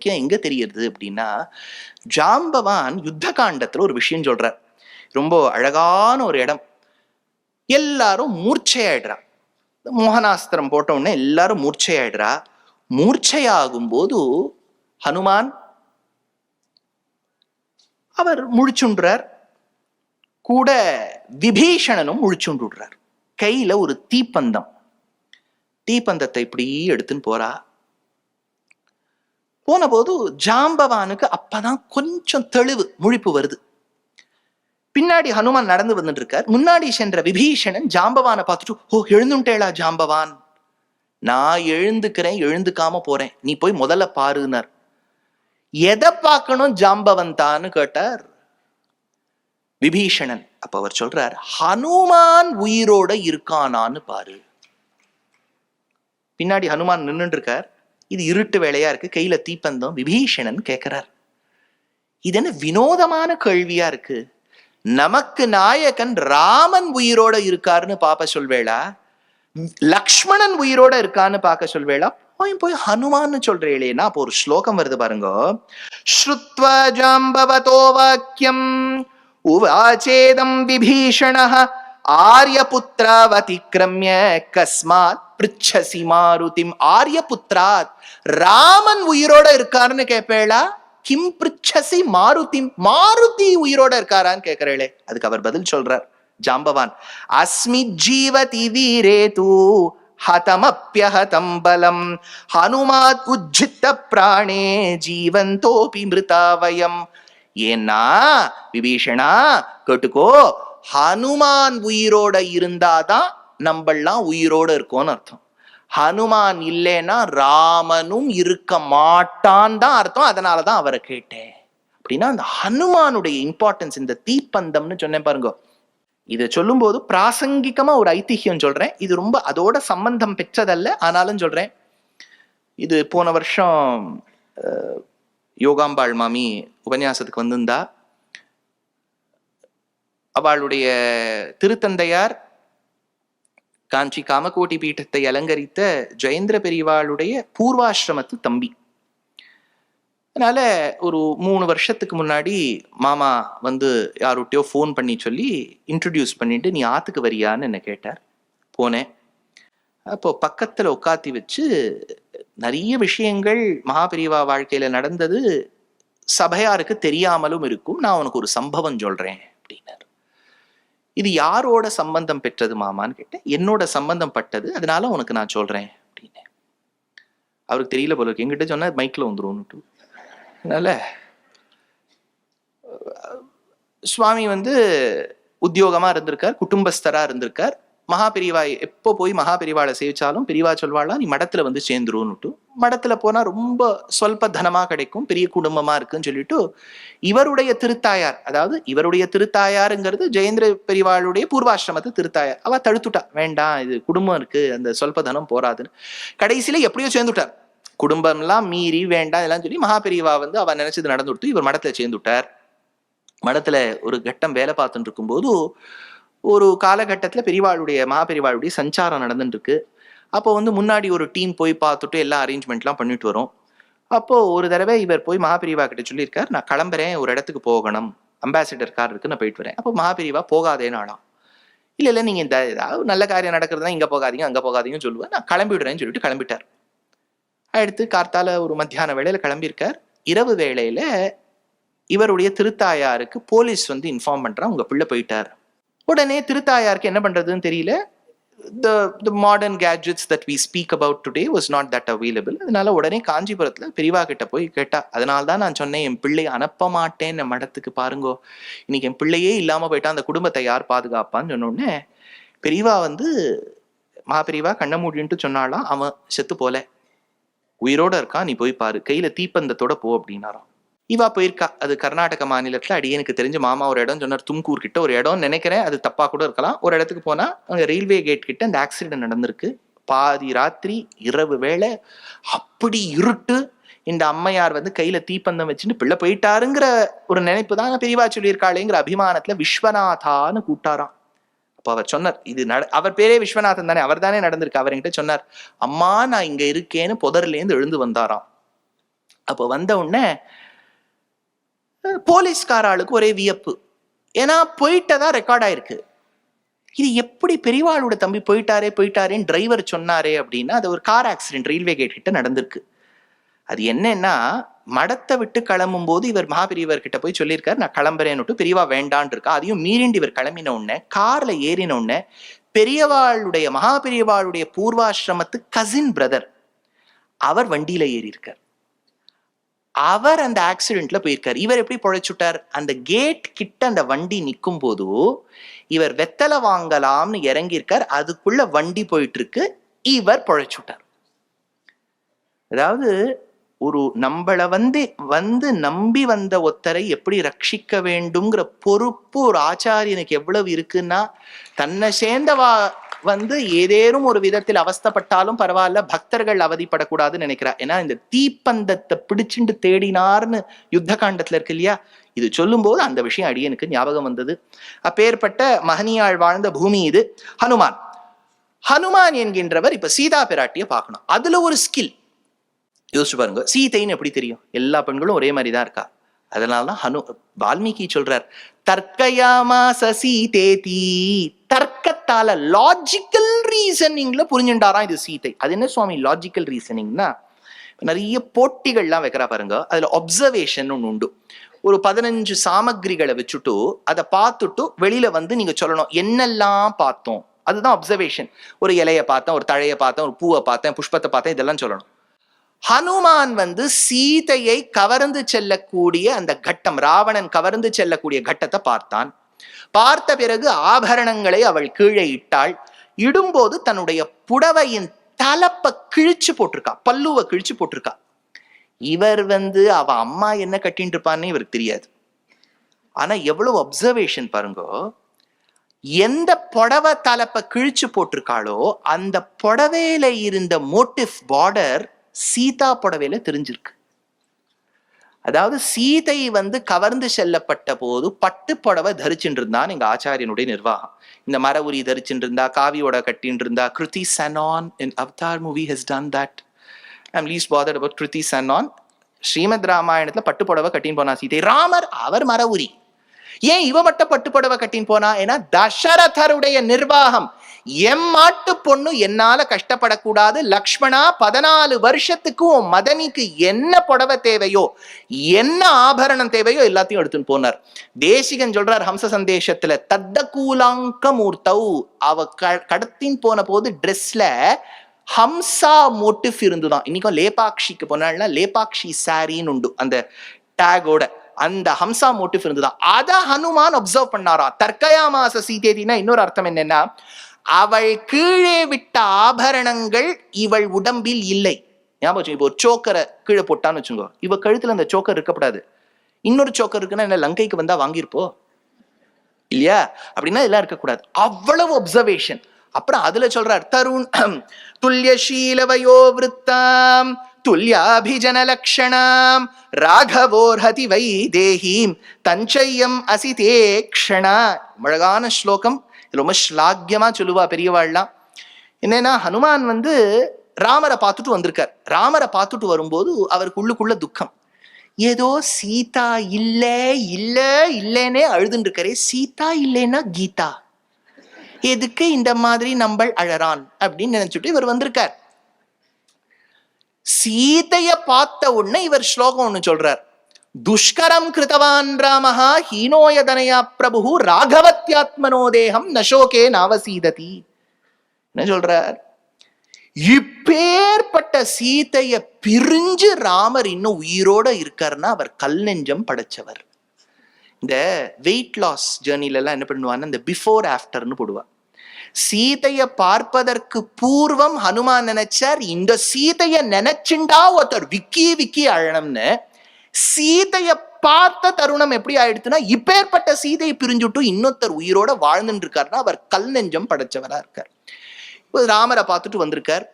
சரி எங்க தெரியுது அப்படின்னா ஜாம்பவான் யுத்த காண்டத்துல ஒரு விஷயம் சொல்றார். ரொம்ப அழகான ஒரு இடம். எல்லாரும் மூர்ச்சையாயிடுறா. மோகனாஸ்திரம் போட்ட உடனே எல்லாரும் மூர்ச்சையாயிடுறா. மூர்ச்சையாகும் போது ஹனுமான் அவர் முழிச்சுன்றார். கூட விபீஷணனும் முழிச்சுண்டுடுறார் கையில ஒரு தீப்பந்தம். தீப்பந்தத்தை இப்படி எடுத்துன்னு போறா. போன போது ஜாம்பவானுக்கு அப்பதான் கொஞ்சம் தெளிவு முழிப்பு வருது. பின்னாடி ஹனுமான் நடந்து வந்துட்டு இருக்கார் முன்னாடி சென்ற விபீஷணன் ஜாம்பவானை பார்த்துட்டு ஓ எழுந்துட்டேளா ஜாம்பவான் நான் எழுந்துக்கிறேன் எழுந்துக்காம போறேன். நீ போய் முதல்ல பாருனார் எதை பார்க்கணும் ஜாம்பவன் தான்னு? கேட்டார் விபீஷணன். அப்ப அவர் சொல்றார் ஹனுமான் உயிரோட இருக்கானான்னு பாரு. பின்னாடி ஹனுமான் நின்றுட்டு இருக்கார் இது இருட்டு வேலையா இருக்கு. கையில தீப்பந்தம். விபீஷணன் கேட்கிறார் இது என்ன வினோதமான கேள்வியா இருக்கு. நமக்கு நாயகன் ராமன் உயிரோட இருக்காருன்னு பாப்ப சொல்வேளா? லக்ஷ்மணன் உயிரோட இருக்கான்னு பார்க்க சொல்வேளா? போய் போய் ஹனுமான்னு சொல்றேளேனா அப்போ ஒரு ஸ்லோகம் வருது பாருங்க. ஸ்ருத்வ ஜாம்பவதோ வாக்கியம் உவாச்சேதம் விபீஷண ஆரியபுத்திராவதிக்கிரமிய கஸ்மாத் பிரிச்சசி மாருதிம் ஆரியபுத்திராத். ராமன் உயிரோட இருக்காருன்னு கேட்பேளா கிம் பிரிச்சசி மாருதிம் மாருதி உயிரோட இருக்காரான்னு கேட்கிறேளே அதுக்கு அவர் பதில் சொல்றார். ஜாம்பவான் அஸ்மி ஜீவதி வீரே தூ ஹதமப்பியஹதம் பலம். ஹனுமாத் உஜ்ஜித்த பிராணே ஜீவந்தோபி மிருதாவயம். ஏன்னா விபீஷணா கேட்டுக்கோ ஹனுமான் உயிரோட இருந்தாதான் நம்மெல்லாம் உயிரோட இருக்கோம்னு அர்த்தம். ஹனுமான் இல்லைன்னா ராமனும் இருக்க மாட்டான் தான் அர்த்தம். அதனால தான் அவரை கேட்டேன். அப்படின்னா அந்த ஹனுமானுடைய இம்பார்ட்டன்ஸ் இந்த தீப்பந்தம்னு சொன்னேன் பாருங்க. இதை சொல்லும்போது பிராசங்கிகமா ஒரு ஐதிஹ்யம் சொல்றேன். இது ரொம்ப அதோட சம்பந்தம் பெற்றதல்ல. ஆனாலும் சொல்றேன். இது போன வருஷம் யோகாம்பாள் மாமி உபன்யாசத்துக்கு வந்திருந்தா. அவளுடைய திருத்தந்தையார் காஞ்சி காமகோட்டி பீட்டத்தை அலங்கரித்த ஜெயேந்திர பெரியவாளுடைய பூர்வாசிரமத்து தம்பி. அதனால ஒரு மூணு வருஷத்துக்கு முன்னாடி மாமா வந்து யாருகிட்டயோ ஃபோன் பண்ணி சொல்லி இன்ட்ரடியூஸ் பண்ணிட்டு நீ ஆத்துக்கு வரியான்னு என்ன கேட்டார். போனேன். அப்போ பக்கத்தில் உட்காத்தி வச்சு நிறைய விஷயங்கள் மகாபெரிவா வாழ்க்கையில நடந்தது சபையாருக்கு தெரியாமலும் இருக்கும். நான் உனக்கு ஒரு சம்பவம் சொல்றேன் அப்படின்னாரு. இது யாரோட சம்பந்தம் பெற்றது மாமான்னு கேட்டேன் என்னோட சம்பந்தம் பட்டது அதனால உனக்கு நான் சொல்றேன் அப்படின்னேன் அவருக்கு தெரியல போல இருக்கு. எங்கிட்ட சொன்னா மைக்ல வந்துரும்னுட்டு அதனால சுவாமி வந்து உத்தியோகமா இருந்திருக்கார் குடும்பஸ்தரா இருந்திருக்கார். மகாபெரிவா எப்போ போய் மகாபெரிவாளை சேவிச்சாலும் பெரியவா சொல்வாளா நீ மடத்துல வந்து சேர்ந்துருன்னுட்டு. மடத்துல போனா ரொம்ப சொல்ப தனமா கிடைக்கும் பெரிய குடும்பமா இருக்குன்னு சொல்லிட்டு இவருடைய திருத்தாயார் அதாவது இவருடைய திருத்தாயாருங்கிறது ஜெயேந்திர பெரியவாளுடைய பூர்வாசிரமத்து திருத்தாயார். அவ தடுத்துட்டா வேண்டாம் இது குடும்பம் இருக்கு அந்த சொல்ப தனம் போராதுன்னு கடைசியில எப்படியோ சேர்ந்துட்டார். குடும்பம்லாம் மீறி வேண்டாம் இதெல்லாம் சொல்லி மகாபெரிவா வந்து அவ நினைச்சது நடந்து கொடுத்து இவர் மடத்துல சேர்ந்துட்டார். மடத்துல ஒரு கட்டம் வேலை பார்த்துட்டு இருக்கும்போது ஒரு காலகட்டத்தில் பெரியவாளுடைய மகாபெரிவாளுடைய சஞ்சாரம் நடந்துட்டு இருக்கு அப்போ வந்து முன்னாடி ஒரு டீம் போய் பார்த்துட்டு எல்லா அரேஞ்ச்மெண்ட்லாம் பண்ணிட்டு வரும். அப்போது ஒரு தடவை இவர் போய் மகாபிரிவா கிட்ட சொல்லியிருக்கார் நான் கிளம்புறேன் ஒரு இடத்துக்கு போகணும். அம்பாசிடர் கார் இருக்குது நான் போயிட்டு வரேன். அப்போ மகாபிரிவா போகாதே நாளாம் இல்லை இல்லை நீங்கள் இந்த ஏதாவது நல்ல காரியம் நடக்கிறதா இங்கே போகாதீங்க அங்கே போகாதீங்கன்னு சொல்லுவேன் நான் கிளம்பி விடுறேன்னு சொல்லிட்டு கிளம்பிட்டார். அடுத்து கார்த்தால ஒரு மத்தியான வேளையில் கிளம்பியிருக்கார். இரவு வேளையில் இவருடைய திருத்தாயாருக்கு போலீஸ் வந்து இன்ஃபார்ம் பண்ணுறான் உங்கள் பிள்ளை போயிட்டார். உடனே திருத்தாயாருக்கு என்ன பண்றதுன்னு தெரியல. The the modern gadgets that we speak about today was not that available அதனால உடனே காஞ்சிபுரத்தில் பெரியவா கிட்ட போய் கேட்டா அதனால தான் நான் சொன்னேன் என் பிள்ளையை அனுப்ப மாட்டேன் என் மடத்துக்கு பாருங்கோ. இன்னைக்கு என் பிள்ளையே இல்லாமல் போயிட்டா அந்த குடும்பத்தை யார் பாதுகாப்பான்னு சொன்ன உடனே பெரியவா வந்து மகாபெரியவா கண்ண மூடின்ட்டு சொன்னாலாம் அவன் செத்து போல. உயிரோட இருக்கான் நீ போய் பாரு. கையில தீப்பந்தத்தோட போ அப்படின்னாராம். இவா போயிருக்கா. அது கர்நாடக மாநிலத்தில் அடி எனக்கு தெரிஞ்ச மாமா ஒரு இடம் சொன்னார். தும்கூர் கிட்ட ஒரு இடம் நினைக்கிறேன். அது தப்பா கூட இருக்கலாம். ஒரு இடத்துக்கு போனா அங்கே ரயில்வே கேட் கிட்ட அந்த ஆக்சிடென்ட் நடந்திருக்கு. பாதி ராத்திரி இரவு வேளை அப்படி இருட்டு. இந்த அம்மையார் வந்து கையில தீப்பந்தம் வச்சுட்டு பிள்ளை போயிட்டாருங்கிற ஒரு நினைப்பு தான் பெரியவா சொல்லியிருக்காளேங்கிற அபிமானத்துல விஸ்வநாதான்னு கூட்டாராம் அப்ப அவர் சொன்னார் இது நட அவர் பேரே விஸ்வநாதன் தானே அவர் தானே நடந்திருக்கு. அவர் என்கிட்ட சொன்னார் அம்மா நான் இங்க இருக்கேன்னு புதர்லேருந்து எழுந்து வந்தாராம். அப்போ வந்த உடனே அஹ், போலீஸ்காராளுக்கு ஒரே வியப்பு. ஏன்னா போயிட்டதா ரெக்கார்ட் ஆயிருக்கு. இது எப்படி பெரியவாளோட தம்பி போயிட்டாரே போயிட்டாரேன்னு டிரைவர் சொன்னாரே அப்படின்னா அது ஒரு கார் ஆக்சிடென்ட் ரயில்வே கேட் கிட்ட நடந்திருக்கு. அது என்னன்னா மடத்தை விட்டு கிளம்பும் போது இவர் மகாபெரியவர் கிட்ட போய் சொல்லியிருக்காரு நான் கிளம்புறேன்னுட்டு பெரியவா வேண்டான் இருக்கா? அதையும் மீறிண்டு இவர் கிளம்பின உடனே கார்ல ஏறின உடனே பெரியவாளுடைய மகாபெரியவாளுடைய பூர்வாசிரமத்து கசின் பிரதர் அவர் வண்டியில ஏறி இருக்கார் அவர் அந்த ஆக்சிடென்ட்ல போயிருக்கார். இவர் எப்படி பொழைச்சுட்டார் அந்த கேட் கிட்ட அந்த வண்டி நிற்கும் போது இவர் வெத்தலை வாங்கலாம்னு இறங்கியிருக்கார். அதுக்குள்ள வண்டி போயிட்டு இருக்கு இவர் பொழைச்சுட்டார் அதாவது ஒரு நம்மள வந்து வந்து நம்பி வந்த ஒத்தரை எப்படி ரட்சிக்க வேண்டுங்கிற பொறுப்பு ஒரு ஆச்சாரியனுக்கு எவ்வளவு இருக்குன்னா தன்னை சேர்ந்தவா வந்து ஏதேனும் ஒரு விதத்தில் அவஸ்தைப்பட்டாலும் பரவாயில்ல பக்தர்கள் அவதிப்படக்கூடாதுன்னு நினைக்கிறா ஏன்னா இந்த தீப்பந்தத்தை பிடிச்சுண்டு தேடினார்னு யுத்த காண்டத்துல இருக்கு இல்லையா? இது சொல்லும்போது அந்த விஷயம் அடியனுக்கு ஞாபகம் வந்தது. அப்பேற்பட்ட மகனியாள் வாழ்ந்த பூமி இது. ஹனுமான். ஹனுமான் என்கின்றவர் இப்ப சீதா பிராட்டிய பார்க்கணும். அதுல ஒரு ஸ்கில் யோசிச்சு பாருங்க. சீதைன்னு எப்படி தெரியும்? எல்லா பெண்களும் ஒரே மாதிரி தான் இருக்கா? அதனாலதான் ஹனு வால்மீகி சொல்றார் சசி தேதி. தர்க்கத்தால லாஜிக்கல் ரீசனிங்ல புரிஞ்சுட்டாராம் இது சீதை அது என்ன சுவாமி லாஜிக்கல் ரீசனிங்னா நிறைய போட்டிகள்லாம் வைக்கிறா பாருங்க அதுல ஒப்சர்வேஷன் ஒன்று உண்டு. ஒரு பதினஞ்சு சாமகிரிகளை வச்சுட்டு அதை பார்த்துட்டு வெளியில வந்து நீங்க சொல்லணும் என்னெல்லாம் பார்த்தோம்? அதுதான் அப்சர்வேஷன் ஒரு இலையை பார்த்தேன் ஒரு தழையை பார்த்தேன் ஒரு பூவை பார்த்தேன் புஷ்பத்தை பார்த்தேன் இதெல்லாம் சொல்லணும். ஹனுமான் வந்து சீதையை கவர்ந்து செல்லக்கூடிய அந்த கட்டம் ராவணன் கவர்ந்து செல்லக்கூடிய கட்டத்தை பார்த்தான். பார்த்த பிறகு ஆபரணங்களை அவள் கீழே இட்டாள். இடும்போது தன்னுடைய புடவையின் தலப்பை கிழிச்சு போட்டிருக்கா பல்லுவை கிழிச்சு போட்டிருக்கா. இவர் வந்து அவ அம்மா என்ன கட்டின்னு இருப்பான்னு இவருக்கு தெரியாது. ஆனா எவ்வளவு அப்சர்வேஷன் பாருங்க. எந்த புடவை தலப்பை கிழிச்சு போட்டிருக்காளோ அந்த புடவையில இருந்த மோட்டிவ் பார்டர் சீதா புடவையில தெரிஞ்சிருக்கு. அதாவது சீதை வந்து கவர்ந்து செல்லப்பட்ட போது பட்டு புடவை தரிச்சுட்டு இருந்தான் எங்க ஆச்சாரியனுடைய நிர்வாகம். இந்த மர உரி தரிச்சுட்டு இருந்தா காவியோட கட்டின்னு இருந்தா Kriti Sanon in Avatar movie has done that I'm least bothered about Kriti Sanon Shrimad ராமாயணத்துல பட்டு புடவை கட்டின்னு போனா சீதை. ராமர் அவர் மர உரி ஏன் இவ மட்டும் பட்டு புடவை கட்டின்னு போனா? ஏன்னா தசரதருடைய நிர்வாகம் எம்மாட்டு பொண்ணு என்னால கஷ்டப்படக்கூடாது. லக்ஷ்மணா பதினாலு வருஷத்துக்கு உன் மதனிக்கு என்ன புடவை தேவையோ என்ன ஆபரணம் தேவையோ எல்லாத்தையும் எடுத்துன்னு போனார். தேசிகன் சொல்றார் ஹம்ச சந்தேஷத்துல தத்த கூலாங்க மூர்த்தவ் அவ க- கடத்தின் போன போது ட்ரெஸ்ல ஹம்சா மோட்டிஃப் இருந்துதான். இன்னைக்கும் லேபாக்ஷிக்கு போனாள்னா லேபாக்ஷி சாரின்னு உண்டு அந்த டேகோட. அந்த ஹம்சா மோட்டிவ் இருந்துதான். அத ஹனுமான் அப்சர்வ் பண்ணாரா தர்க்கயாமாச சீதேதினா இன்னொரு அர்த்தம் என்னன்னா அவள் கீழே விட்ட ஆபரணங்கள் இவள் உடம்பில் இல்லை. ஞாபகம் இப்போ ஒரு சோக்கரை கீழே போட்டான்னு வச்சுக்கோ இவ கழுத்துல அந்த சோக்கர் இருக்கப்படாது. இன்னொரு சோக்கர் இருக்குன்னா என்ன லங்கைக்கு வந்தா வாங்கியிருப்போ? இல்லையா? அப்படின்னா இதெல்லாம் இருக்கக்கூடாது. அவ்வளவு அப்சர்வேஷன் அப்புறம் அதுல சொல்றார் தருண் துல்லியசீலவயோ விருத்தாம் துல்யாபிஜன லக்ஷணாம் ராகவோர்ஹதி வை தேஹீம் தஞ்சையம் அசிதே க்ஷணா. அழகான ஸ்லோகம். இது ரொம்ப ஸ்லாக்கியமாக சொல்லுவா பெரியவாள்லாம். என்னன்னா ஹனுமான் வந்து ராமரை பார்த்துட்டு வந்திருக்கார். ராமரை பார்த்துட்டு வரும்போது அவருக்கு உள்ளுக்குள்ள துக்கம். ஏதோ சீதா இல்லை இல்லை இல்லைன்னே அழுதுன்னு சீதா இல்லைன்னா கீதா. எதுக்கு இந்த மாதிரி நம்பள் அழறான் அப்படின்னு நினைச்சுட்டு இவர் வந்திருக்கார். சீதைய பார்த்த உடனே இவர் ஸ்லோகம் ஒன்று சொல்றார். துஷ்கரம் கிருத்தவான் ராமஹா ஹீனோயதனயா பிரபு ராகவத்யாத்மனோ தேகம் நசோகே நாவசீததி என்ன சொல்றார்? இப்பேற்பட்ட சீதைய பிரிஞ்சு ராமர் இன்னும் உயிரோட இருக்காருன்னா அவர் கல் நெஞ்சம் படைச்சவர். இந்த வெயிட் லாஸ் ஜேர்னில எல்லாம் என்ன பண்ணுவான்னா இந்த பிஃபோர் ஆஃப்டர்னு போடுவா. சீதைய பார்ப்பதற்கு பூர்வம் ஹனுமான் நினைச்சார் இந்த சீதைய நினைச்சுண்டா ஒருத்தர் விக்கி விக்கி அழணும்னு சீதைய பார்த்த தருணம் எப்படி ஆயிடுச்சுன்னா இப்பேற்பட்ட சீதையை பிரிஞ்சுட்டு இன்னொருத்தர் உயிரோட வாழ்ந்துட்டு இருக்காருன்னா அவர் கல் நெஞ்சம் படைச்சவரா இருக்கார். இப்போ ராமரை பார்த்துட்டு வந்திருக்கார்.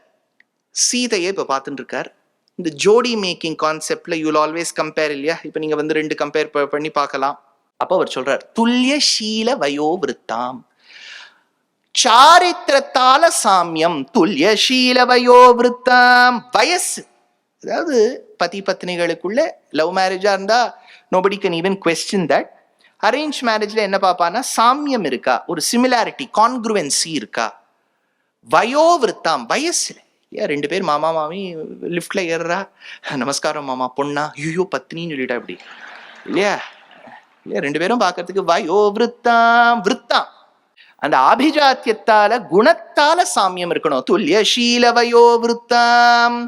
சீதையை இப்போ பார்த்துட்டு இருக்கார் இந்த ஜோடி மேக்கிங் கான்செப்ட்ல யூல் ஆல்வேஸ் கம்பேர் இல்லையா? இப்போ நீங்க வந்து ரெண்டு கம்பேர் பண்ணி பார்க்கலாம். அப்போ அவர் சொல்றார் துல்லிய சீல வயோ விருத்தாம் சாரித்திரத்தால சாமியம் துல்லிய சீல வயோ விருத்தாம் வயசு. அதாவது பதி பத்னிகளுக்குள்ள லவ் மேரேஜாக இருந்தா nobody can even question that arrange மேரேஜ்ல என்ன பார்ப்பானா சாமியம் இருக்கா? ஒரு சிமிலாரிட்டி கான்க்ருவன்சி இருக்கா? வயோவிருத்தாம் வயசில். ஏன் ரெண்டு பேர் மாமா மாமி லிஃப்ட்ல ஏறுறா. நமஸ்காரம் மாமா பொண்ணா. ஐயோ பத்னின்னு சொல்லிட்டா அப்படி இல்லையா? இல்லையா? ரெண்டு பேரும் பார்க்கறதுக்கு வயோ விருத்தாம். விருத்தாம் அந்த ஆபிஜாத்தியத்தால குணத்தால சாமியம் இருக்கணும். துல்லிய சீல வயோ விருத்தாம்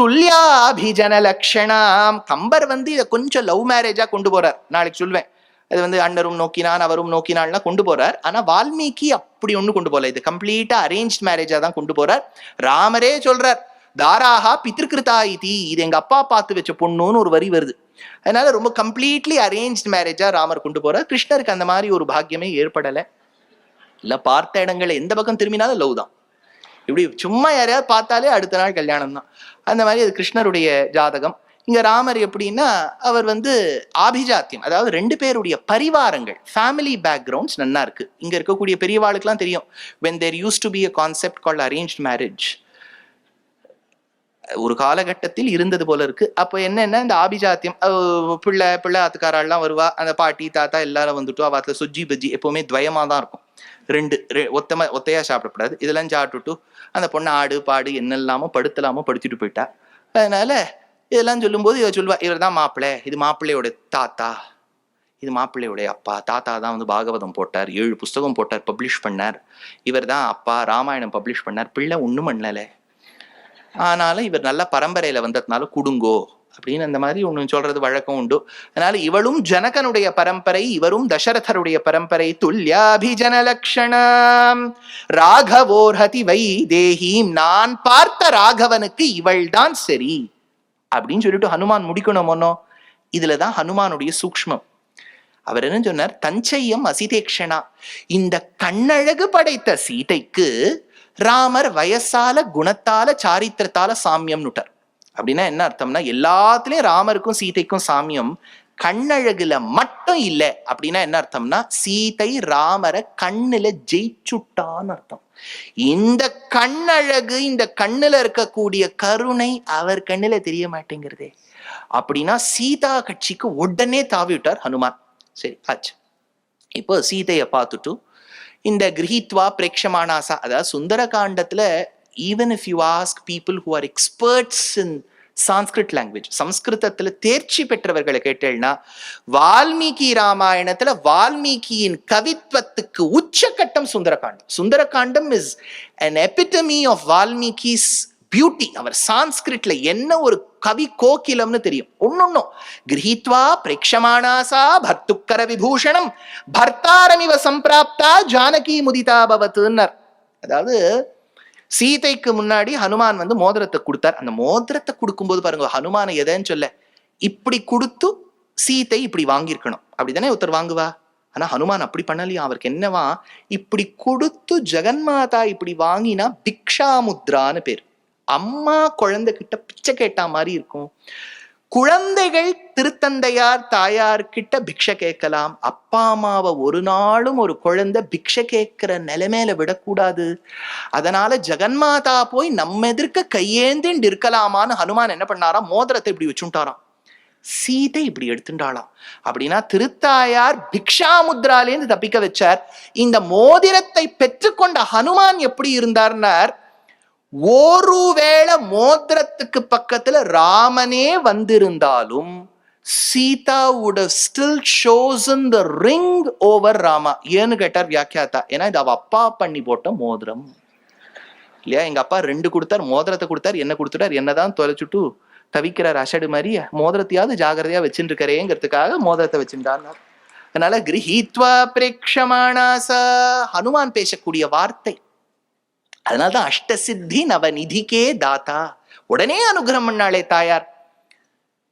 துல்யாபிஜன லக்ஷணாம். கம்பர் வந்து இதை கொஞ்சம் லவ் மேரேஜா கொண்டு போறார். நாளைக்கு சொல்வேன். அது வந்து அண்ணரும் நோக்கினான் அவரும் நோக்கினான்லாம் கொண்டு போறார். ஆனா வால்மீகி அப்படி ஒண்ணு கொண்டு போல இது கம்ப்ளீட்டா அரேஞ்ச் மேரேஜா தான் கொண்டு போறார். ராமரே சொல்றார் தாராஹா பித்திருக்கிருதா இதி இது எங்க அப்பா பார்த்து வச்ச பொண்ணுன்னு ஒரு வரி வருது. அதனால ரொம்ப கம்ப்ளீட்லி அரேஞ்ச் மேரேஜா ராமர் கொண்டு போறார். கிருஷ்ணருக்கு அந்த மாதிரி ஒரு பாக்கியமே ஏற்படலை. இல்ல பார்த்த இடங்களை எந்த பக்கம் திரும்பினாலும் லவ் தான். இப்படி சும்மா யாரையாவது பார்த்தாலே அடுத்த நாள் கல்யாணம் தான் அந்த மாதிரி அது கிருஷ்ணருடைய ஜாதகம். இங்க ராமர் எப்படின்னா அவர் வந்து ஆபிஜாத்தியம் அதாவது ரெண்டு பேருடைய பரிவாரங்கள் ஃபேமிலி பேக்ரவுண்ட்ஸ் நல்லா இருக்கு. இங்க இருக்கக்கூடிய பெரியவாளுக்குலாம் தெரியும். When there use to be a concept call arrange marriage ஒரு காலகட்டத்தில் இருந்தது போல இருக்கு. அப்போ என்னன்னா? இந்த ஆபிஜாத்தியம் பிள்ளை பிள்ளை ஆத்துக்காரெல்லாம் வருவா. அந்த பாட்டி தாத்தா எல்லாரும் வந்துட்டு அவத்துல சுஜ்ஜி பஜ்ஜி எப்பவுமே துவயமா தான் இருக்கும். ரெண்டு ரெ- ஒத்தமா ஒத்தையா சாப்பிடக்கூடாது இதெல்லாம் சாப்பிட்டுட்டு அந்த பொண்ணை ஆடு பாடு என்னெல்லாமோ படுத்தலாமோ படிச்சுட்டு போயிட்டா. அதனால இதெல்லாம் சொல்லும்போது இவ சொல்லுவா இவர் தான் மாப்பிள்ளை இது மாப்பிள்ளையோட தாத்தா. இது மாப்பிள்ளையுடைய அப்பா. தாத்தா தான் வந்து பாகவதம் போட்டார் ஏழு புஸ்தகம் போட்டார் பப்ளிஷ் பண்ணார். இவர் தான் அப்பா ராமாயணம் பப்ளிஷ் பண்ணார். பிள்ளை ஒண்ணும் பண்ணல. ஆனாலும் இவர் நல்ல பரம்பரையில வந்ததுனால குடுங்கோ. அப்படின்னு அந்த மாதிரி ஒன்று சொல்றது வழக்கம் உண்டு. அதனால இவளும் ஜனகனுடைய பரம்பரை இவரும் தசரதருடைய பரம்பரை துல்யாபிஜன லக்ஷணம். ராகவோர்ஹதி வை தேஹீம் நான் பார்த்த ராகவனுக்கு இவள் தான் சரி. அப்படின்னு சொல்லிட்டு ஹனுமான் முடிக்கணும் ஒன்னோ இதுலதான் ஹனுமானுடைய சூக்மம் அவர் என்ன சொன்னார்? தஞ்சையம் அசிதேக்ஷனா. இந்த கண்ணழகு படைத்த சீதைக்கு ராமர் வயசால குணத்தால சாரித்திரத்தால சாமியம்னுட்டார். அப்படின்னா என்ன அர்த்தம்னா எல்லாத்துலயும் ராமருக்கும் சீதைக்கும் சாமியம் கண்ணழகுல மட்டும் இல்லை. அப்படின்னா என்ன அர்த்தம்னா சீதை ராமரை கண்ணுல ஜெயிச்சுட்டான்னு அர்த்தம். இந்த கண்ணழகு இந்த கண்ணுல இருக்கக்கூடிய கருணை அவர் கண்ணுல தெரிய மாட்டேங்கிறதே. அப்படின்னா சீதா கட்சிக்கு உடனே தாவிட்டார் ஹனுமான். சரி ஆச்சு. இப்போ சீதையை பார்த்துட்டு இந்த கிரகித்வா பிரேக்ஷமானாசா அதாவது சுந்தர காண்டத்துல even if you ask people who are experts in Sanskrit language சம்ஸ்கிருதத்துல தேர்ச்சி பெற்றவர்களை கேட்டேன்னா வால்மீகி ராமாயணத்துல வால்மீகியின் கவித்வத்துக்கு உச்சக்கட்டம் Sundarakandam. Sundarakandam is an epitome of Valmiki's beauty அவர் சான்ஸ்கிரிட்ல என்ன ஒரு கவி கோகிலம்னு தெரியும். ஒன்னொன்னும் கிரகித்வா பிரேக்ஷமானாசா பர்த்துக்கர விபூஷணம். பர்த்தாரமிவ சம்பிராப்தா ஜானகி முதிதா பவத்துன்னர் அதாவது சீதைக்கு முன்னாடி ஹனுமான் வந்து மோதிரத்தை கொடுத்தார். அந்த மோதிரத்தை கொடுக்கும்போது பாருங்க ஹனுமானை எதன்னு சொல்ல இப்படி கொடுத்து சீதை இப்படி வாங்கியிருக்கணும். அப்படிதானே ஒருத்தர் வாங்குவா? ஆனா ஹனுமான் அப்படி பண்ணலையா? அவருக்கு என்னவா? இப்படி கொடுத்து ஜெகன்மாதா இப்படி வாங்கினா பிக்ஷாமுத்ரான்னு பேர். அம்மா குழந்தை கிட்ட பிச்சை கேட்டா மாதிரி இருக்கும். குழந்தைகள் திருத்தந்தையார் தாயார் கிட்ட பிக்ஷை கேட்கலாம். அப்பா அம்மாவை ஒரு நாளும் ஒரு குழந்தை பிக்ஷை கேட்கிற நிலைமையில விடக்கூடாது. அதனால ஜெகன்மாதா போய் நம்ம எதிர்க்க கையேந்திண்டு இருக்கலாமான்னு ஹனுமான் என்ன பண்ணாராம்? மோதிரத்தை இப்படி வச்சுட்டாராம். சீதை இப்படி எடுத்துட்டாளாம். அப்படின்னா திருத்தாயார் பிக்ஷாமுத்ராலேருந்து தப்பிக்க வச்சார். இந்த மோதிரத்தை பெற்றுக்கொண்ட ஹனுமான் எப்படி இருந்தார்னார்? ஒருவேளை மோதிரத்துக்கு பக்கத்துல ராமனே வந்திருந்தாலும் Sita still have still the ring over Rama. ஏன்னு கேட்டார் வியாக்கியாத்தா. ஏன்னா இது அவ அப்பா பண்ணி போட்ட மோதிரம். இல்லையா? எங்க அப்பா ரெண்டு கொடுத்தார். மோதிரத்தை கொடுத்தார். என்ன கொடுத்துட்டார்? என்னதான் தொலைச்சுட்டு தவிக்கிறார் அஷடு மாதிரி. மோதிரத்தையாவது ஜாகிரதையா வச்சுட்டு இருக்கிறேங்கிறதுக்காக மோதிரத்தை வச்சுட்டார் அதனால கிரகித்வா பிரேக்ஷமானாச. ஹனுமான் பேசக்கூடிய வார்த்தை. அதனால்தான் அஷ்டசித்தி நவநிதிக்கே தாத்தா. உடனே அனுகிரகம் பண்ணாளே தாயார்.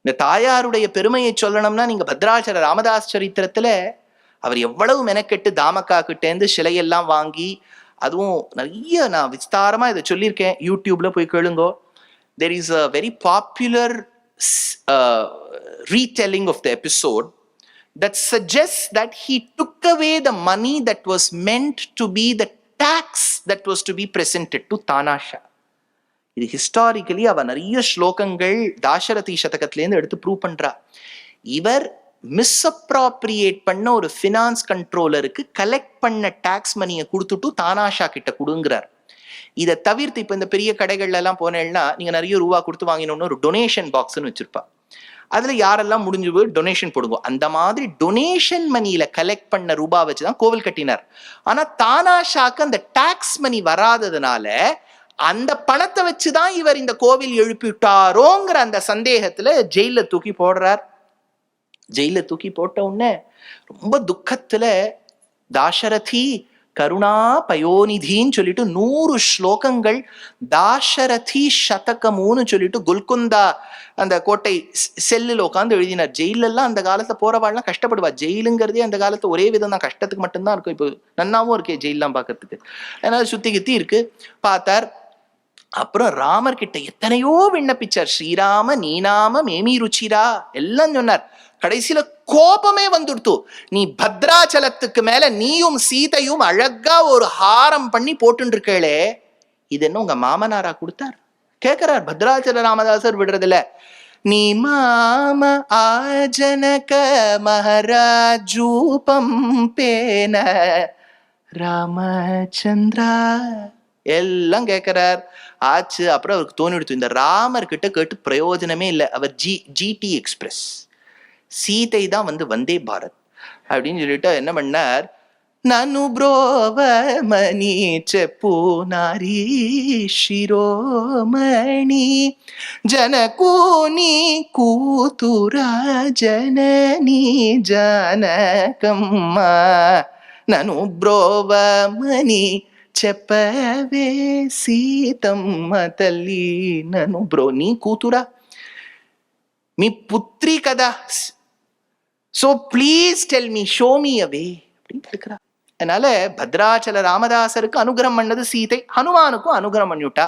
இந்த தாயாருடைய பெருமையை சொல்லணும்னா நீங்க பத்ராச்சர ராமதாஸ் சரித்திரத்துல அவர் எவ்வளவு மெனக்கெட்டு தாமக்கா கிட்டேந்து சிலையெல்லாம் வாங்கி அதுவும் நிறைய நான் விஸ்தாரமா இதை சொல்லியிருக்கேன். யூடியூப்ல போய் கேளுங்கோ. There is a very popular retelling of the episode that suggests that he took away the money that was meant to be the tax that was to be presented to Tanasha. இது historically அவ நிறைய ஸ்லோகங்கள் தாசரதி சதகத்திலேருந்து எடுத்து prove பண்றா. இவர் misappropriate பண்ண ஒரு finance கண்ட்ரோலருக்கு கலெக்ட் பண்ண டாக்ஸ் மணியை கொடுத்துட்டு தானாஷா கிட்ட கொடுங்கிறார். இதை தவிர்த்து இப்போ இந்த பெரிய கடைகள்ல எல்லாம் போனேன்னா நீங்க நிறைய ரூபா கொடுத்து வாங்கினோம்னு ஒரு டொனேஷன் பாக்ஸ்னு வச்சிருப்பா. அதுல யாரெல்லாம் முடிஞ்சு போய் டொனேஷன் போடுவோம் அந்த மாதிரி டொனேஷன் மணியில கலெக்ட் பண்ண ரூபா வச்சுதான் கோவில் கட்டினார். ஆனா தானாஷாக்கு அந்த டாக்ஸ் மணி வராததுனால அந்த பணத்தை வச்சுதான் இவர் இந்த கோவில் எழுப்பிட்டாரோங்கிற அந்த சந்தேகத்துல ஜெயில தூக்கி போடுறார். ஜெயில தூக்கி போட்ட உடனே ரொம்ப துக்கத்துல தாசரதி கருணா பயோநிதின்னு சொல்லிட்டு நூறு ஸ்லோகங்கள் தாசரதி சதகமுன்னு சொல்லிட்டு குல்குந்தா அந்த கோட்டை செல்லில் உட்காந்து எழுதினார். ஜெயிலெல்லாம் அந்த காலத்துல போறவாள்லாம் கஷ்டப்படுவா. ஜெயிலுங்கிறதே அந்த காலத்துல ஒரே விதம் தான் கஷ்டத்துக்கு மட்டும்தான் இருக்கும். இப்போ நன்னாவும் இருக்கே ஜெயிலெலாம் பார்க்கறதுக்கு அதனால சுத்தி கித்தி இருக்கு. பார்த்தார் அப்புறம் ராமர் கிட்ட எத்தனையோ விண்ணப்பிச்சார். ஸ்ரீராம நீனாம மேமி ருச்சிரா எல்லாம் சொன்னார். கடைசியில கோபமே வந்துடுத்து. நீ பத்ராச்சலத்துக்கு மேல நீயும் சீதையும் அழகா ஒரு ஹாரம் பண்ணி போட்டு இருக்கேளே இது என்ன உங்க மாமனாரா கொடுத்தார்? கேக்குறார் பத்ராச்சல ராமதாசர் விடுறதில்ல. நீ மாம ஆஜனக மகாராஜூபம் பேன ராமச்சந்திரா. எல்லாம் கேட்கிறார் ஆச்சு அப்புறம் அவருக்கு தோணி எடுத்து இந்த ராமர் கிட்ட கேட்டு பிரயோஜனமே இல்லை. அவர் ஜி ஜிடி எக்ஸ்பிரஸ். சீதை தான் வந்து வந்தே பாரத் அப்படின்னு சொல்லிட்டு என்ன பண்ணார் నన్ను బ్రోవమని చెప్పు నారీ శిరోమణి జనకూని కూతురా జనని జానకమ్మ నన్ను బ్రోవమని చెప్పవే సీతమ్మ తల్లి నన్ను బ్రో నీ కూతురా మీ పుత్రి కదా so please tell me show me away அப்படின்னு இருக்கிறார் அதனால பத்ராச்சல ராமதாசருக்கு அனுகிரம் பண்ணது சீதை ஹனுமானுக்கும் அனுகிரம் பண்ணிவிட்டா.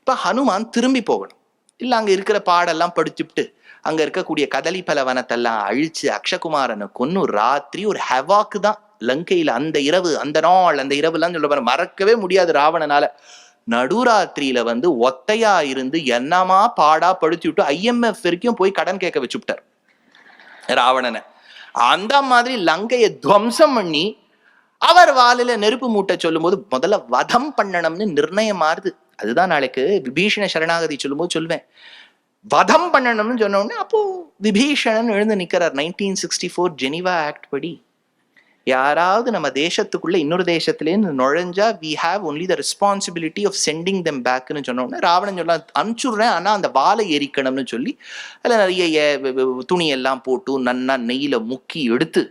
இப்போ ஹனுமான் திரும்பி போகணும். இல்லை அங்கே இருக்கிற பாடெல்லாம் படிச்சுட்டு அங்கே இருக்கக்கூடிய கதலிப்பல வனத்தெல்லாம் அழிச்சு அக்ஷகுமாரனை கொன்னு ராத்திரி ஒரு ஹெவாக்கு தான். லங்கையில் அந்த இரவு அந்த நாள் அந்த இரவுலாம் சொல்ல பாரு மறக்கவே முடியாது ராவணனால. நடுராத்திரியில வந்து ஒத்தையா இருந்து என்னமா பாடா படுத்தி விட்டு ஐஎம்எஃப் வரைக்கும் போய் கடன் கேட்க வச்சுவிட்டார் ராவணனை. அந்த மாதிரி லங்கையை துவம்சம் பண்ணி அவர் வாலில நெருப்பு மூட்டை சொல்லும்போது முதல்ல வதம் பண்ணணும்னு நிர்ணயம் மாறுது. அதுதான் நாளைக்கு விபீஷண சரணாகதி சொல்லும்போது சொல்லுவேன் வதம் பண்ணணும்னு சொன்ன உடனே அப்போ விபீஷணன் எழுந்து நிக்கிறார். Nineteen sixty four Geneva act படி. யாராவது நம்ம தேசத்துக்குள்ள இன்னொரு தேசத்துலேருந்து நுழைஞ்சா we have only the responsibility of sending them பேக்னு சொன்ன ராவணன் சொல்ல அனுப்பிச்சுடுறேன் ஆனால் அந்த வாழை எரிக்கணும்னு சொல்லி அதில் நிறைய துணியெல்லாம் போட்டு நன்னா நெய்யில் முக்கி எடுத்து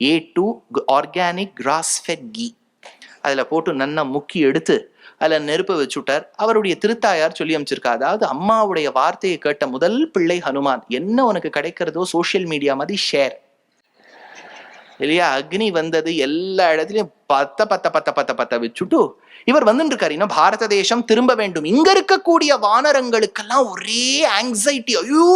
A two organic grassfed ghee அதில் போட்டு நன்னா முக்கி எடுத்து அதில் நெருப்பை வச்சுட்டார். அவருடைய திருத்தாயார் சொல்லி அமைச்சிருக்கா அதாவது அம்மாவுடைய வார்த்தையை கேட்ட முதல் பிள்ளை ஹனுமான். என்ன உனக்கு கிடைக்கிறதோ சோஷியல் மீடியா மாதிரி ஷேர் இல்லையா? அக்னி வந்தது எல்லா இடத்துலயும் பத்த பத்த பத்த பத்த பத்த வச்சுட்டு இவர் வந்துட்டு இருக்காரு இன்னும் பாரத தேசம் திரும்ப வேண்டும். இங்க இருக்கக்கூடிய வானரங்களுக்கெல்லாம் ஒரே ஆங்ஸைட்டி ஐயோ!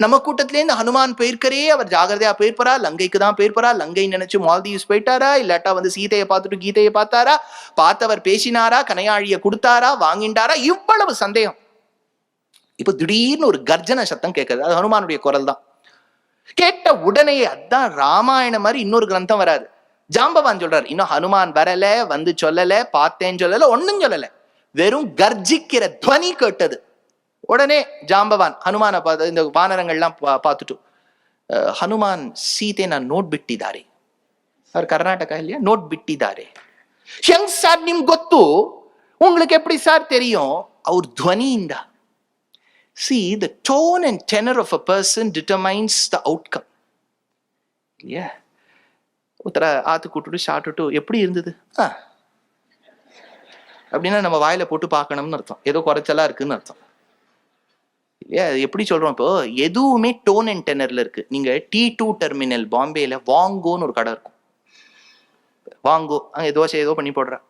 நம்ம கூட்டத்திலேருந்து ஹனுமான் போயிருக்கரே. அவர் ஜாகிரதையா போயிருப்பாரா? லங்கைக்கு தான் போயிருப்பாரா? லங்கை நினைச்சு மால்தீவ்ஸ் போயிட்டாரா? இல்லாட்டா வந்து சீதையை பார்த்துட்டு கீதையை பார்த்தாரா? பார்த்தவர் பேசினாரா? கனையாழிய கொடுத்தாரா? வாங்கிண்டாரா இவ்வளவு சந்தேகம். இப்ப திடீர்னு ஒரு கர்ஜன சத்தம் கேட்குது. அது ஹனுமானுடைய குரல் தான் கேட்ட உடனே அதான் ராமாயணம் மாதிரி இன்னொரு கிரந்தம் வராது ஜாம்பவான் சொல்றார் இன்னும் ஹனுமான் வரல வந்து சொல்லல பார்த்தேன்னு சொல்லல ஒண்ணும் சொல்லல வெறும் கர்ஜிக்கிற துவனி கேட்டது உடனே ஜாம்பவான் ஹனுமான பார்த்து இந்த வானரங்கள்லாம் பா- பார்த்துட்டு அஹ், ஹனுமான் ಸೀತೆನ ನೋಡ್ಬಿಟ್ಟಿದ್ದಾರೆ ಅವ್ರು ಕರ್ನಾಟಕ இல்லையா ನೋಟ್ ಬಿಟ್ಟಿದ್ದಾರೆ ಹೆಂಗ್ சார் ನಿಮ್ಗೆ ಗೊತ್ತು உங்களுக்கு எப்படி சார் தெரியும் ಅವ್ರ ಧ್ವನಿಯಿಂದ See, the tone and tenor of a person determines the outcome. இல்லையா ஒருத்தர ஆத்து கூட்டுட்டு சாப்பிட்டுட்டு எப்படி இருந்தது? ஆ. அப்படின்னா நம்ம வாயில போட்டு பார்க்கணும்னு அர்த்தம். ஏதோ குறைச்சலா இருக்குன்னு அர்த்தம். இல்லையா? எப்படி சொல்றோம் இப்போ? எதுவுமே டோன் அண்ட் டெனர்ல இருக்கு. நீங்க டி டூ டெர்மினல் பாம்பேல வாங்கோன்னு ஒரு கடை இருக்கும். வாங்கோ. அங்க தோசை ஏதோ பண்ணி போடுறேன்.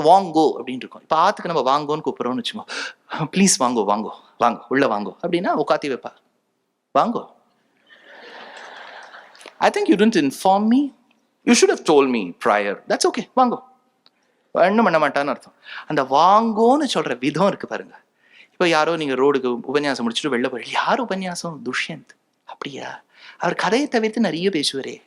வாங்கோ அப்படின்னு இருக்கும். இப்போ ஆத்துக்கு நம்ம வாங்கோன்னு கூப்பிடுறோம்னு வச்சுக்கோங்க ப்ளீஸ் வாங்கோ வாங்கோ வாங்கோ உள்ள வாங்கோ அப்படின்னா உட்காத்தி வைப்பா. வாங்கோ. I think you tend inform me you should have told me prior that's okay வாங்கோ. ஒன்றும் பண்ண மாட்டான்னு அர்த்தம். அந்த வாங்கோன்னு சொல்ற விதம் இருக்கு பாருங்க. இப்போ யாரோ நீங்க ரோடுக்கு உபன்யாசம் முடிச்சுட்டு வெளில போய் யார் உபன்யாசம்? துஷ்யந்த். அப்படியா? அவர் கதையை தவிர்த்து நிறைய பேசுவாரே.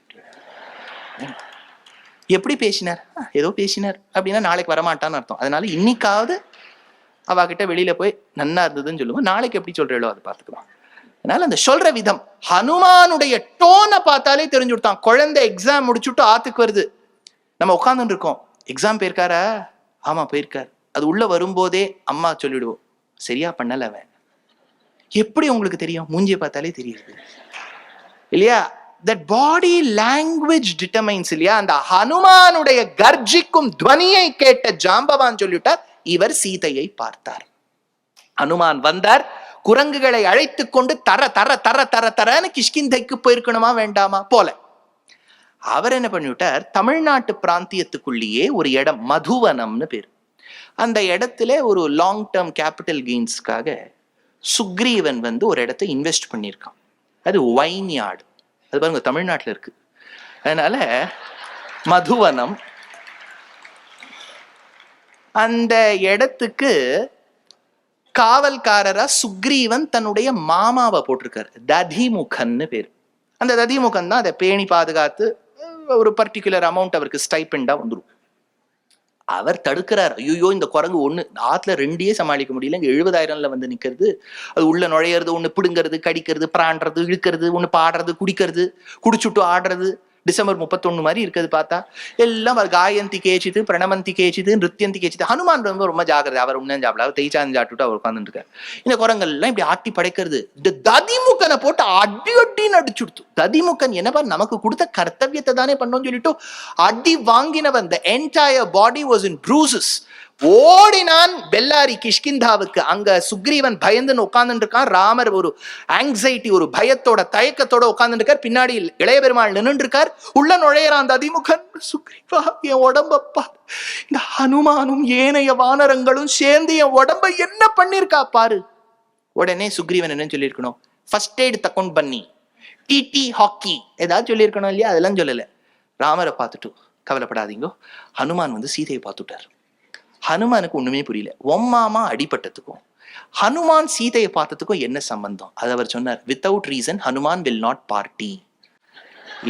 எப்படி பேசினார்? ஏதோ பேசினார். அப்படின்னா நாளைக்கு வரமாட்டான்னு அர்த்தம். அதனால இன்னைக்காவது அவகிட்ட வெளியில போய் நன்னா இருந்ததுன்னு சொல்லுவோம். நாளைக்கு எப்படி சொல்றீங்களோ அதை பார்த்துக்கலாம் அதனால அந்த சொல்ற விதம் ஹனுமானுடைய டோனை பார்த்தாலே தெரிஞ்சு விட்டான் குழந்தை எக்ஸாம் முடிச்சுட்டு ஆத்துக்கு வருது. நம்ம உட்காந்துட்டு இருக்கோம். எக்ஸாம் போயிருக்காரா? ஆமா போயிருக்கார். அது உள்ள வரும்போதே அம்மா சொல்லிடுவோம் சரியா பண்ணல அவன். எப்படி உங்களுக்கு தெரியும்? மூஞ்சியை பார்த்தாலே தெரியுது. இல்லையா? தட் பாடி லாங்குவேஜ் டிட்டர்மைன்ஸ் இல்லையா? அந்த ஹனுமானுடைய கர்ஜிக்கும் துவனியை கேட்ட ஜாம்பவான் சொல்லிட்டார் இவர் சீதையை பார்த்தார். ஹனுமான் வந்தார் குரங்குகளை அழைத்து கொண்டு தர தர தர தர தரன்னு கிஷ்கிந்தைக்கு போயிருக்கணுமா வேண்டாமா? போல. அவர் என்ன பண்ணிவிட்டார் தமிழ்நாட்டு பிராந்தியத்துக்குள்ளேயே ஒரு இடம் மதுவனம்னு பேர். அந்த இடத்துல ஒரு லாங் டேர்ம் கேபிட்டல் கெயின்ஸ்க்காக சுக்ரீவன் வந்து ஒரு இடத்த இன்வெஸ்ட் பண்ணியிருக்கான். அது ஒயின் யார்டு அது பாருங்க தமிழ்நாட்டில் இருக்கு. அதனால மதுவனம் அந்த இடத்துக்கு காவல்காரரா சுக்ரீவன் தன்னுடைய மாமாவை போட்டிருக்காரு. ததிமுகன்னு பேர். அந்த ததிமுகன் தான் அதை பேணி பாதுகாத்து ஒரு பர்டிகுலர் அமௌண்ட் அவருக்கு ஸ்டைப்பெண்டா வந்துடும் அவர் தடுக்கிறார். ஐயோ இந்த குரங்கு ஒண்ணு ஆத்துல ரெண்டே சமாளிக்க முடியல. இங்க எழுபதாயிரம்ல வந்து நிக்கிறது. அது உள்ள நுழையிறது ஒண்ணு பிடுங்கிறது கடிக்கிறது பிராண்டுறது இழுக்கிறது ஒண்ணு பாடுறது குடிக்கிறது குடிச்சுட்டு ஆடுறது. டிசம்பர் முப்பத்தொன்னு மாதிரி இருக்குது பார்த்தா. எல்லாம் அவர் காயந்தி கேச்சிது பிரணமந்தி கேச்சிது நிருத்தியந்தி கேச்சிது ஹனுமான் ரொம்ப ரொம்ப ஜாகிரதை. அவர் உண்மையும் சாப்பிடல. அவர் தேய்ச்சாந்து சாப்பிட்டுட்டு அவர் உட்காந்துட்டு இருக்காரு இந்த குரங்கள்லாம் இப்படி ஆட்டி படைக்கிறது. இந்த ததிமுகனை போட்டு அடி அடின்னு அடிச்சுடுத்து ததிமுகன் என்னப்பா நமக்கு கொடுத்த கர்த்தவியத்தை தானே பண்ணோம்னு சொல்லிட்டு அடி வாங்கினவன். இந்த entire body was in bruises ஓடினான் பெல்லாரி கிஷ்கிந்தாவுக்கு. அங்க சுக்ரீவன் பயந்துன்னு உட்கார்ந்துட்டு இருக்கான் ராமர் ஒரு ஆங்ஸைட்டி ஒரு பயத்தோட தயக்கத்தோட உட்கார்ந்துட்டு இருக்கார் பின்னாடி இளைய பெருமாள் நின்று இருக்கார் உள்ள நுழையிறான் அந்த அதிமுகன். சுக்ரீவா என் உடம்பப்பா. இந்த ஹனுமானும் ஏனைய வானரங்களும் சேர்ந்து என் உடம்ப என்ன பண்ணிருக்கா பாரு. உடனே சுக்ரீவன் என்ன சொல்லியிருக்கணும்? ஃபர்ஸ்ட் எய்டு தக்கவுண்ட் பண்ணி. டிடி ஹாக்கி ஏதாவது சொல்லியிருக்கணும் இல்லையா? அதெல்லாம் சொல்லலை. ராமரை பார்த்துட்டு கவலைப்படாதீங்க. ஹனுமான் வந்து சீதையை பார்த்துட்டார். ஹனுமானுக்கு ஒண்ணுமே புரியல. ஒம்மாமா அடிபட்டதுக்கும் ஹனுமான் சீதையை பார்த்ததுக்கும் என்ன சம்பந்தம்? அது அவர் சொன்னார் without reason Hanuman will not party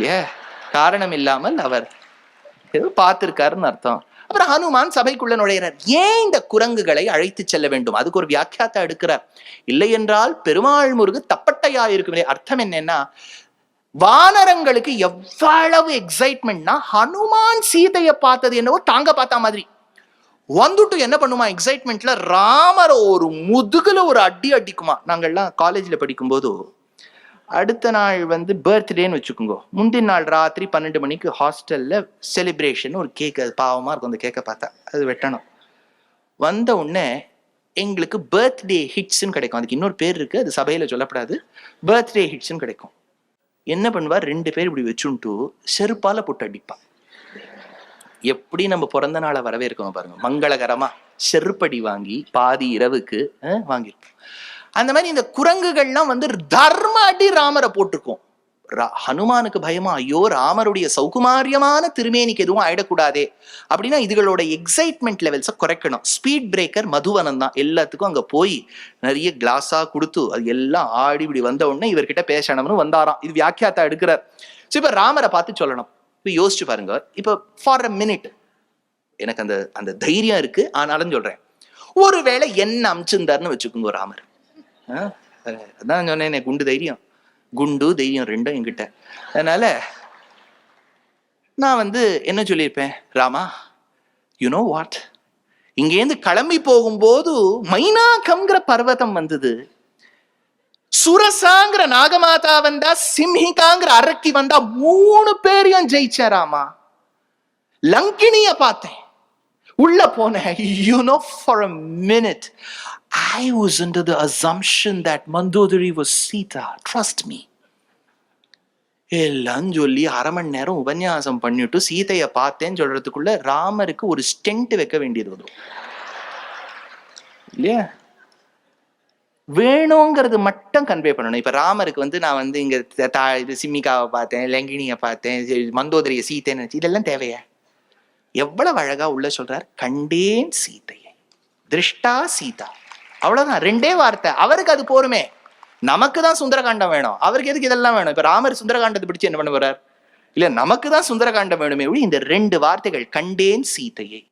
a காரணம் இல்லாமல் அவர் ஏதோ பார்த்திருக்காருன்னு அர்த்தம். அப்புறம் ஹனுமான் சபைக்குள்ள நுழையிறார். ஏன் இந்த குரங்குகளை அழைத்து செல்ல வேண்டும்? அதுக்கு ஒரு வியாக்கியாத்தை எடுக்கிறார். இல்லை என்றால் பெருமாள் முருகு தப்பட்டையா இருக்கும் அர்த்தம் என்னன்னா வானரங்களுக்கு எவ்வளவு எக்ஸைட்மெண்ட்னா ஹனுமான் சீதையை பார்த்தது என்னவோ தாங்க பார்த்தா மாதிரி. வந்துட்டு என்ன பண்ணுமா? எக்ஸைட்மெண்ட்ல ராமர் ஒரு முதுகுல ஒரு அடி அடிக்குமா? நாங்கள்லாம் காலேஜ்ல படிக்கும்போது அடுத்த நாள் வந்து பர்த்டேன்னு வச்சுக்கோங்க. முந்தின நாள் ராத்திரி பன்னெண்டு மணிக்கு ஹாஸ்டல்ல செலிப்ரேஷன் ஒரு கேக் அது பாவமா இருக்கும் அந்த கேக்கை பார்த்தா. அது வெட்டணும். வந்த உடனே எங்களுக்கு பர்த்டே ஹிட்ஸ்ன்னு கிடைக்கும். அதுக்கு இன்னொரு பேர் இருக்கு அது சபையில சொல்லப்படாது. பர்த்டே ஹிட்ஸ்ன்னு கிடைக்கும். என்ன பண்ணுவார் ரெண்டு பேர் இப்படி வச்சுன்ட்டு செருப்பால போட்டு அடிப்பான் எப்படி நம்ம பிறந்த நாளை வரவேற்கணும் பாருங்க. மங்களகரமா செருப்படி வாங்கி பாதி இரவுக்கு வாங்கியிருக்கோம். அந்த மாதிரி இந்த குரங்குகள்லாம் வந்து தர்ம அடி ராமரை போட்டிருக்கோம். ரா- ஹனுமானுக்கு பயமா? ஐயோ ராமருடைய சௌகுமாரியமான திருமேனிக்கு எதுவும் ஆயிடக்கூடாதே. அப்படின்னா இதுகளோட எக்ஸைட்மெண்ட் லெவல்ஸை குறைக்கணும். ஸ்பீட் பிரேக்கர் மதுவனம் தான் எல்லாத்துக்கும் அங்க போய் நிறைய கிளாஸா கொடுத்து அது எல்லாம் ஆடி இப்படி வந்த உடனே இவர்கிட்ட பேசணும்னு வந்தாராம். இது வியாக்கியாத்தா எடுக்கிறார். ஸோ இப்போ ராமரை பார்த்து சொல்லணும். இப்போ யோசிச்சு பாருங்க. இப்போ ஃபார் அ மினிட் எனக்கு அந்த அந்த தைரியம் இருக்கு ஆனாலும் சொல்றேன். ஒருவேளை என்ன அமிச்சிருந்தாருன்னு வச்சுக்கோங்க ராமர். ஆ, அதான் சொன்னேன் குண்டு தைரியம். குண்டு தைரியம் ரெண்டும் என்கிட்ட. அதனால நான் வந்து என்ன சொல்லியிருப்பேன்? ராமா யூ நோ வாட் இங்கேருந்து கிளம்பி போகும்போது மைனாகம்ங்கிற பர்வதம் வந்தது. சுரசாங்கிற நாகமாதா வந்தா சிம்ஹிகாங்கிற அரக்கி வந்தா மூணு பேரையும் ஜெயிச்சாராமா ராமா. லங்கினிய பார்த்தேன். உள்ள போனேன். You know for a minute I was under the assumption that Mandodari was Sita trust me எல்லாம் சொல்லி அரை மணி நேரம் உபன்யாசம் பண்ணிட்டு சீதையை பார்த்தேன்னு சொல்றதுக்குள்ள ராமருக்கு ஒரு ஸ்டென்ட் வைக்க வேண்டியது வரும். இல்லையா? வேணுங்கிறது மட்டும் கன்வே பண்ணணும். இப்ப ராமருக்கு வந்து நான் வந்து இங்க த- தா- இது சிம்மிகாவை பார்த்தேன் லங்கினியை பார்த்தேன் மந்தோதரிய மந்தோதரியை சீத்தைன்னு நினச்சி இதெல்லாம் தேவையா? எவ்வளவு அழகா உள்ள சொல்றார் கண்டேன் சீதையை திருஷ்டா சீதா. அவ்வளவுதான். ரெண்டே வார்த்தை. அவருக்கு அது போருமே. நமக்கு தான் சுந்தரகாண்டம் வேணும். அவருக்கு எதுக்கு இதெல்லாம் வேணும்? இப்ப ராமர் சுந்தரகாண்டத்தை பிடிச்சு என்ன பண்ண போறார்? இல்ல நமக்கு தான் சுந்தரகாண்டம் வேணுமே இந்த ரெண்டு வார்த்தைகள் கண்டேன் சீதையை